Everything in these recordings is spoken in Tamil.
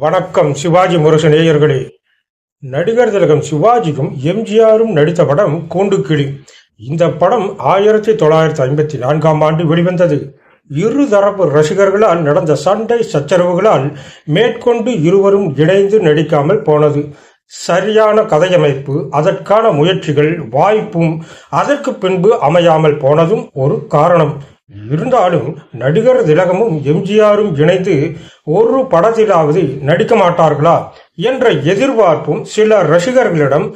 வணக்கம் சிவாஜி முரசு நேயர்களே. நடிகர் திலகம் சிவாஜியும் எம்ஜிஆரும் நடித்த படம் கூண்டுக்கிளி. இந்த படம் ஆயிரத்தி தொள்ளாயிரத்தி ஐம்பத்தி நான்காம் ஆண்டு வெளிவந்தது. இருதரப்பு ரசிகர்களால் நடந்த சண்டை சச்சரவுகளால் மேற்கொண்டு இருவரும் இணைந்து நடிக்காமல் போனது. சரியான கதையமைப்பு அதற்கான முயற்சிகள் வாய்ப்பும் அதற்கு பின்பு அமையாமல் போனதும் ஒரு காரணம். இருந்தாலும் நடிகர் திலகமும் எம்ஜிஆரும் இணைந்து ஒரு படத்திலாவது நடிக்க மாட்டார்களா என்ற எதிர்பார்ப்பும் சில ரசிகர்களிடம்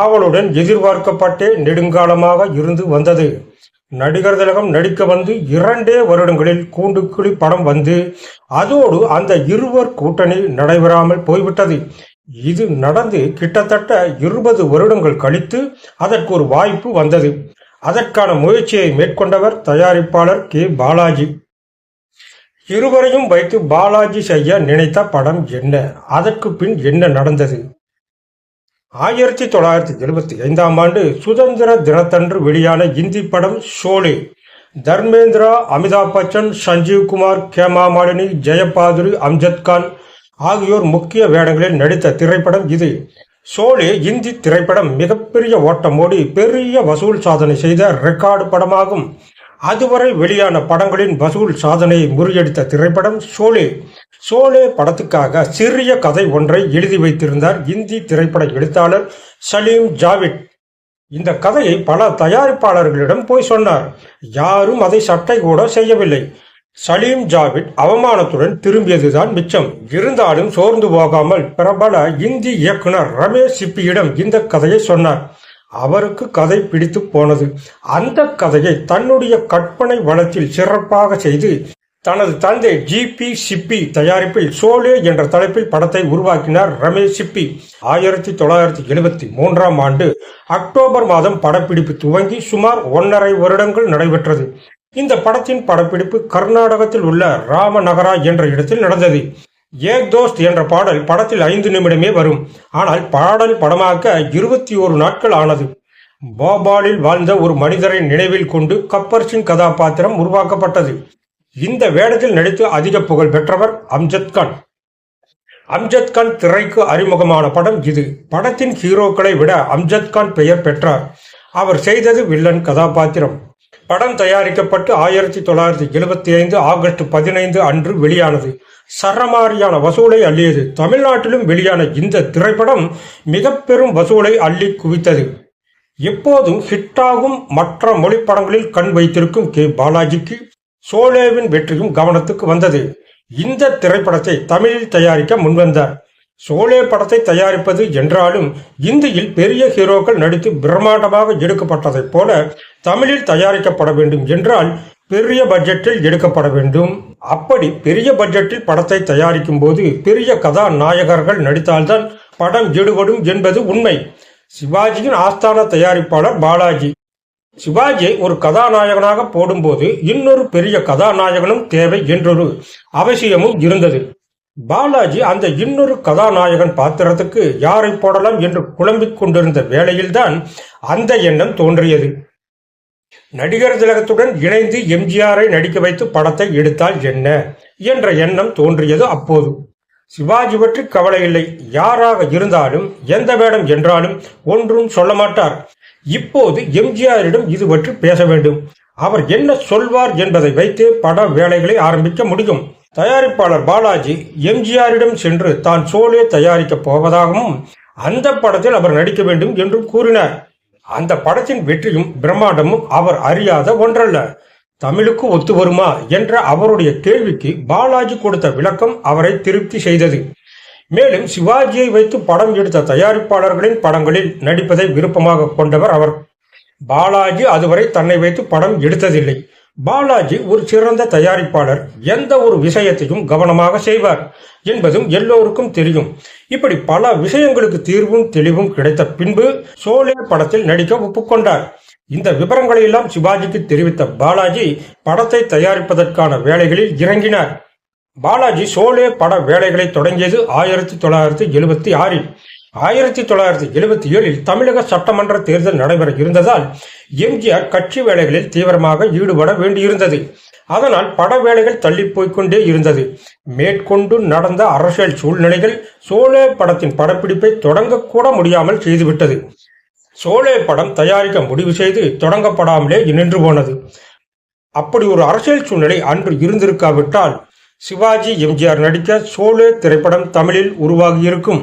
ஆவலுடன் எதிர்பார்க்கப்பட்டே நெடுங்காலமாக இருந்து வந்தது. நடிகர் திலகம் நடிக்க வந்து இரண்டே வருடங்களில் கூண்டுக்குழி படம் வந்து அதோடு அந்த இருவர் கூட்டணி நடைபெறாமல் போய்விட்டது. இது நடந்து கிட்டத்தட்ட இருபது வருடங்கள் கழித்து அதற்கு ஒரு வாய்ப்பு வந்தது. அதற்கான முயற்சியை மேற்கொண்டவர் தயாரிப்பாளர் கே. பாலாஜி. இருவரையும் வைத்து பாலாஜி செய்ய நினைத்த படம் என்ன? அதற்கு பின் என்ன நடந்தது? ஆயிரத்தி தொள்ளாயிரத்தி எழுபத்தி ஐந்தாம் ஆண்டு சுதந்திர தினத்தன்று வெளியான இந்தி படம் ஷோலே. தர்மேந்திரா அமிதாப் பச்சன் சஞ்சீவ் குமார் கேமா மாலினி ஜெயபாதுரி அம்ஜத் கான் ஆகியோர் முக்கிய வேடங்களில் நடித்த திரைப்படம் இது. ஷோலே இந்தி திரைப்படம் மிகப்பெரிய ஓட்டம் ஓடி பெரிய வசூல் சாதனை செய்த ரெக்கார்டு படமாகும். அதுவரை வெளியான படங்களின் வசூல் சாதனையை முறியடித்த திரைப்படம் சோலே ஷோலே படத்துக்காக சிறிய கதை ஒன்றை எழுதி வைத்திருந்தார் இந்தி திரைப்பட எழுத்தாளர் சலீம் ஜாவித் இந்த கதையை பல தயாரிப்பாளர்களிடம் போய் சொன்னார். யாரும் அதை சட்டை கூட செய்யவில்லை. சலீம் ஜாவித் அவமானத்துடன் திரும்பியதுதான் மிச்சம். இருந்தாலும் சோர்ந்து போகாமல் பிரபல இந்தி இயக்குனர் ரமேஷ் சிப்பியிடம் இந்த கதையை சொன்னார். அவருக்கு கதை பிடித்து போனது. அந்த கதையை தன்னுடைய கற்பனை வளத்தில் சிறப்பாக செய்து தனது தந்தை ஜி பி சிப்பி தயாரிப்பில் சோலே என்ற தலைப்பில் படத்தை உருவாக்கினார் ரமேஷ் சிப்பி. ஆயிரத்தி தொள்ளாயிரத்தி எழுபத்தி மூன்றாம் ஆண்டு அக்டோபர் மாதம் படப்பிடிப்பு துவங்கி சுமார் ஒன்றரை வருடங்கள் நடைபெற்றது. இந்த படத்தின் படப்பிடிப்பு கர்நாடகத்தில் உள்ள ராமநகரா என்ற இடத்தில் நடந்தது. ஏக் தோஸ்த் என்ற பாடல் படத்தில் ஐந்து நிமிடமே வரும். ஆனால் பாடல் படமாக்க இருபத்தி ஓரு நாட்கள் ஆனது. போபாலில் வாழ்ந்த ஒரு மனிதரை நினைவில் கொண்டு கப்பர் சிங் கதாபாத்திரம் உருவாக்கப்பட்டது. இந்த வேடத்தில் நடித்து அதிக புகழ் பெற்றவர் அம்ஜத் கான். அம்ஜத் கான் திரைக்கு அறிமுகமான படம் இது. படத்தின் ஹீரோக்களை விட அம்ஜத் கான் பெயர் பெற்றார். அவர் செய்தது வில்லன் கதாபாத்திரம். படம் தயாரிக்கப்பட்டு ஆயிரத்தி தொள்ளாயிரத்தி எழுபத்தி ஐந்து ஆகஸ்ட் பதினைந்து அன்று வெளியானது. சரமாரியான வசூலை அள்ளியது. தமிழ்நாட்டிலும் வெளியான இந்த திரைப்படம் மிக பெரும் வசூலை அள்ளி குவித்தது. எப்போதும் ஹிட்டாகும் மற்ற மொழி படங்களில் கண் வைத்திருக்கும் கே. பாலாஜிக்கு சோலேவின் வெற்றியும் கவனத்துக்கு வந்தது. இந்த திரைப்படத்தை தமிழில் தயாரிக்க முன்வந்தார். சோலே படத்தை தயாரிப்பது என்றாலும் இந்தியில் பெரிய ஹீரோக்கள் நடித்து பிரம்மாண்டமாக எடுக்கப்பட்டதைப் போல தமிழில் தயாரிக்கப்பட வேண்டும் என்றால் பெரிய பட்ஜெட்டில் எடுக்கப்பட வேண்டும். அப்படி பெரிய பட்ஜெட்டில் படத்தை தயாரிக்கும் போது பெரிய கதாநாயகர்கள் நடித்தால்தான் படம் ஈடுபடும் என்பது உண்மை. சிவாஜியின் ஆஸ்தான தயாரிப்பாளர் பாலாஜி. சிவாஜியை ஒரு கதாநாயகனாக போடும்போது இன்னொரு பெரிய கதாநாயகனும் தேவை என்றொரு அவசியமும் இருந்தது. பாலாஜி அந்த இன்னொரு கதாநாயகன் பாத்திரத்துக்கு யாரை போடலாம் என்று குழம்பிக் கொண்டிருந்த வேளையில்தான் அந்த எண்ணம் தோன்றியது. நடிகர் திலகத்துடன் இணைந்து எம்ஜிஆரை நடிக்க வைத்து படத்தை எடுத்தால் என்ன என்ற எண்ணம் தோன்றியது அப்போது. சிவாஜி பற்றி கவலை இல்லை. யாராக இருந்தாலும் எந்த வேடம் என்றாலும் ஒன்றும் சொல்ல மாட்டார். இப்போது எம்ஜிஆரிடம் இது பற்றி பேச வேண்டும். அவர் என்ன சொல்வார் என்பதை வைத்து பட வேலைகளை ஆரம்பிக்க முடியும். தயாரிப்பாளர் பாலாஜி எம்ஜிஆரிடம் சென்று தான் சோலே தயாரிக்கப் போவதாகவும் அந்த படத்தில் அவர் நடிக்க வேண்டும் என்றும் கூறினார். அந்த படத்தின் வெற்றியும் பிரம்மாண்டமும் அவர் அறியாத ஒன்றல்ல. தமிழுக்கு ஒத்து வருமா என்ற அவருடைய கேள்விக்கு பாலாஜி கொடுத்த விளக்கம் அவரை திருப்தி செய்தது. மேலும் சிவாஜியை வைத்து படம் எடுத்த தயாரிப்பாளர்களின் படங்களில் நடிப்பதை விருப்பமாக கொண்டவர் அவர். பாலாஜி அதுவரை தன்னை வைத்து படம் எடுத்ததில்லை. பாலாஜி ஒரு சிறந்த தயாரிப்பாளர் எந்த ஒரு விஷயத்தையும் கவனமாக செய்வார் என்பதும் எல்லோருக்கும் தெரியும். இப்படி பல விஷயங்களுக்கு தீர்வும் தெளிவும் கிடைத்த பின்பு சோலே படத்தில் நடிக்க ஒப்புக்கொண்டார். இந்த விவரங்களை எல்லாம் சிவாஜிக்கு தெரிவித்த பாலாஜி படத்தை தயாரிப்பதற்கான வேலைகளில் இறங்கினார். பாலாஜி சோலே பட வேலைகளை தொடங்கியது ஆயிரத்தி தொள்ளாயிரத்தி எழுபத்தி ஆறில். ஆயிரத்தி தொள்ளாயிரத்தி எழுபத்தி ஏழில் தமிழக சட்டமன்ற தேர்தல் நடைபெற இருந்ததால் எம்ஜிஆர் கட்சி வேலைகளில் தீவிரமாக ஈடுபட வேண்டியிருந்தது. அதனால் பட வேலைகள் தள்ளி போய்க்கொண்டே இருந்தது. மேற்கொண்டு நடந்த அரசியல் சூழ்நிலைகள் சோலே படத்தின் படப்பிடிப்பை தொடங்கக்கூட முடியாமல் செய்துவிட்டது. சோலே படம் தயாரிக்க முடிவு செய்து தொடங்கப்படாமலே நின்று போனது. அப்படி ஒரு அரசியல் சூழ்நிலை அன்று இருந்திருக்காவிட்டால் சிவாஜி எம்ஜிஆர் நடிக்க சோலே திரைப்படம் தமிழில் உருவாகியிருக்கும்.